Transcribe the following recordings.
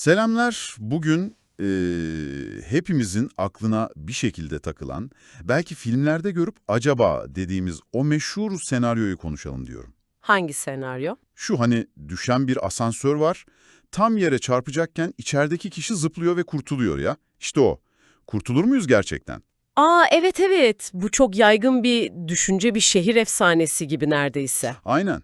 Selamlar. Bugün eee, hepimizin aklına bir şekilde takılan, belki filmlerde görüp acaba dediğimiz o meşhur senaryoyu konuşalım diyorum. Hangi senaryo? Şu hani düşen bir asansör var, tam yere çarpacakken içerideki kişi zıplıyor ve kurtuluyor ya. İşte o. Kurtulur muyuz gerçekten? Aa evet evet. Bu çok yaygın bir düşünce, bir şehir efsanesi gibi neredeyse. Aynen.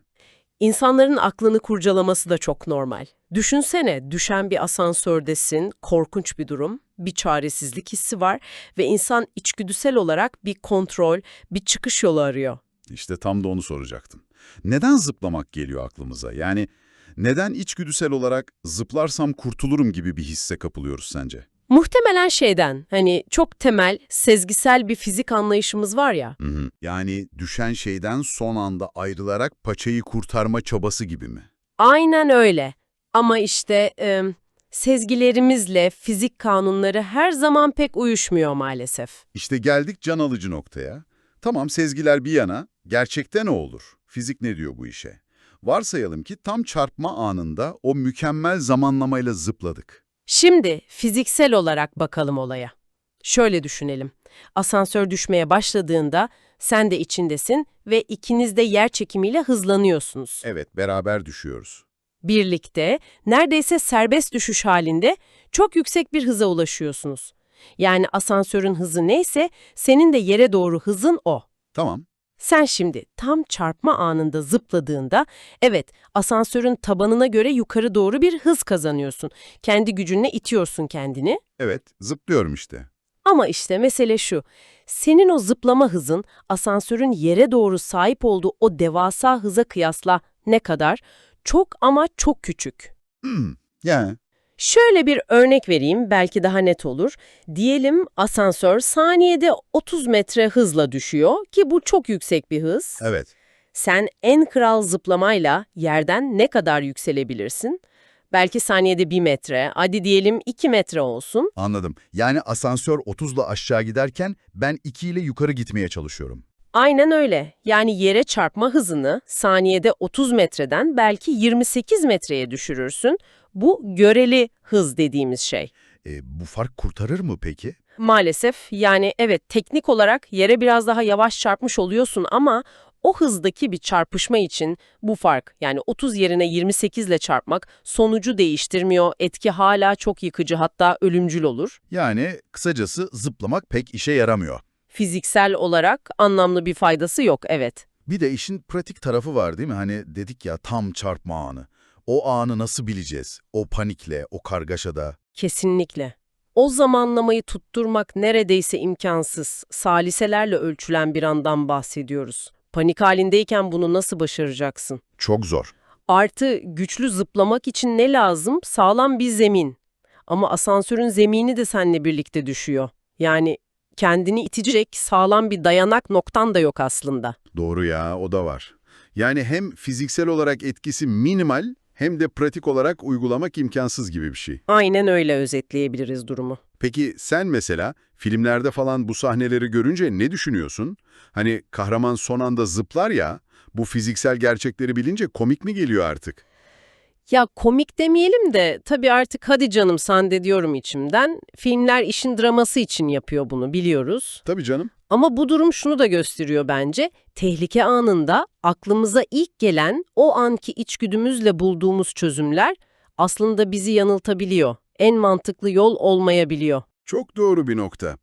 İnsanların aklını kurcalaması da çok normal. Düşünsene, düşen bir asansördesin, korkunç bir durum, bir çaresizlik hissi var ve insan içgüdüsel olarak bir kontrol, bir çıkış yolu arıyor. İşte tam da onu soracaktım. Neden zıplamak geliyor aklımıza? Yani neden içgüdüsel olarak zıplarsam kurtulurum gibi bir hisse kapılıyoruz sence? Muhtemelen şeyden, hani çok temel, sezgisel bir fizik anlayışımız var ya. Hı hı. Yani düşen şeyden son anda ayrılarak paçayı kurtarma çabası gibi mi? Aynen öyle. Ama işte e, sezgilerimizle fizik kanunları her zaman pek uyuşmuyor maalesef. İşte geldik can alıcı noktaya. Tamam sezgiler bir yana, gerçekte ne olur? Fizik ne diyor bu işe? Varsayalım ki tam çarpma anında o mükemmel zamanlamayla zıpladık. Şimdi fiziksel olarak bakalım olaya. Şöyle düşünelim. Asansör düşmeye başladığında sen de içindesin ve ikiniz de yer çekimiyle hızlanıyorsunuz. Evet, beraber düşüyoruz. Birlikte neredeyse serbest düşüş halinde çok yüksek bir hıza ulaşıyorsunuz. Yani asansörün hızı neyse senin de yere doğru hızın o. Tamam, Sen şimdi tam çarpma anında zıpladığında, evet asansörün tabanına göre yukarı doğru bir hız kazanıyorsun. Kendi gücünle itiyorsun kendini. evet, zıplıyorum işte. Ama işte mesele şu, senin o zıplama hızın asansörün yere doğru sahip olduğu o devasa hıza kıyasla ne kadar? Çok ama çok küçük. Hmm, yani, Şöyle bir örnek vereyim, belki daha net olur. Diyelim asansör saniyede 30 metre hızla düşüyor ki bu çok yüksek bir hız. evet. Sen en kral zıplamayla yerden ne kadar yükselebilirsin? Belki saniyede 1 metre, hadi diyelim 2 metre olsun. Anladım. Yani asansör 30'la aşağı giderken ben 2 ile yukarı gitmeye çalışıyorum. Aynen öyle. Yani yere çarpma hızını saniyede 30 metreden belki 28 metreye düşürürsün. Bu göreli hız dediğimiz şey. E, bu fark kurtarır mı peki? Maalesef yani evet teknik olarak yere biraz daha yavaş çarpmış oluyorsun ama o hızdaki bir çarpışma için bu fark yani 30 yerine 28 ile çarpmak sonucu değiştirmiyor. Etki hala çok yıkıcı hatta ölümcül olur. Yani kısacası zıplamak pek işe yaramıyor. Fiziksel olarak anlamlı bir faydası yok evet. Bir de işin pratik tarafı var değil mi? Hani dedik ya tam çarpma anı. O anı nasıl bileceğiz? O panikle, o kargaşada. Kesinlikle. O zamanlamayı tutturmak neredeyse imkansız. Saliselerle ölçülen bir andan bahsediyoruz. Panik halindeyken bunu nasıl başaracaksın? Çok zor. Artı güçlü zıplamak için ne lazım? Sağlam bir zemin. Ama asansörün zemini de seninle birlikte düşüyor. Yani kendini itecek sağlam bir dayanak noktan da yok aslında. Doğru ya, o da var. Yani hem fiziksel olarak etkisi minimal, hem de pratik olarak uygulamak imkansız gibi bir şey. Aynen öyle özetleyebiliriz durumu. Peki sen mesela filmlerde falan bu sahneleri görünce ne düşünüyorsun? Hani kahraman son anda zıplar ya, bu fiziksel gerçekleri bilince komik mi geliyor artık? Ya komik demeyelim de tabii artık hadi canım sen de diyorum içimden. Filmler işin draması için yapıyor bunu biliyoruz. Tabii canım. Ama bu durum şunu da gösteriyor bence. Tehlike anında aklımıza ilk gelen o anki içgüdümüzle bulduğumuz çözümler aslında bizi yanıltabiliyor. En mantıklı yol olmayabiliyor. Çok doğru bir nokta.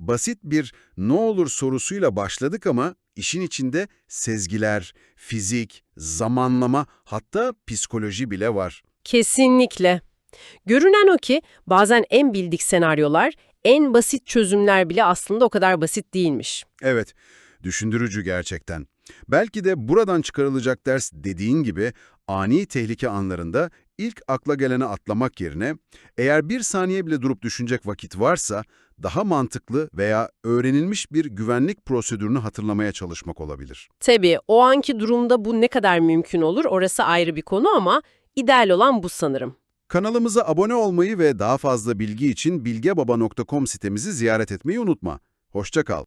Basit bir ne olur sorusuyla başladık ama işin içinde sezgiler, fizik, zamanlama hatta psikoloji bile var. Kesinlikle. Görünen o ki bazen en bildik senaryolar, en basit çözümler bile aslında o kadar basit değilmiş. Evet, düşündürücü gerçekten. Belki de buradan çıkarılacak ders dediğin gibi ani tehlike anlarında ilk akla geleni atlamak yerine eğer bir saniye bile durup düşünecek vakit varsa daha mantıklı veya öğrenilmiş bir güvenlik prosedürünü hatırlamaya çalışmak olabilir. Tabii o anki durumda bu ne kadar mümkün olur orası ayrı bir konu ama ideal olan bu sanırım. Kanalımıza abone olmayı ve daha fazla bilgi için bilgebaba.com sitemizi ziyaret etmeyi unutma. Hoşça kal.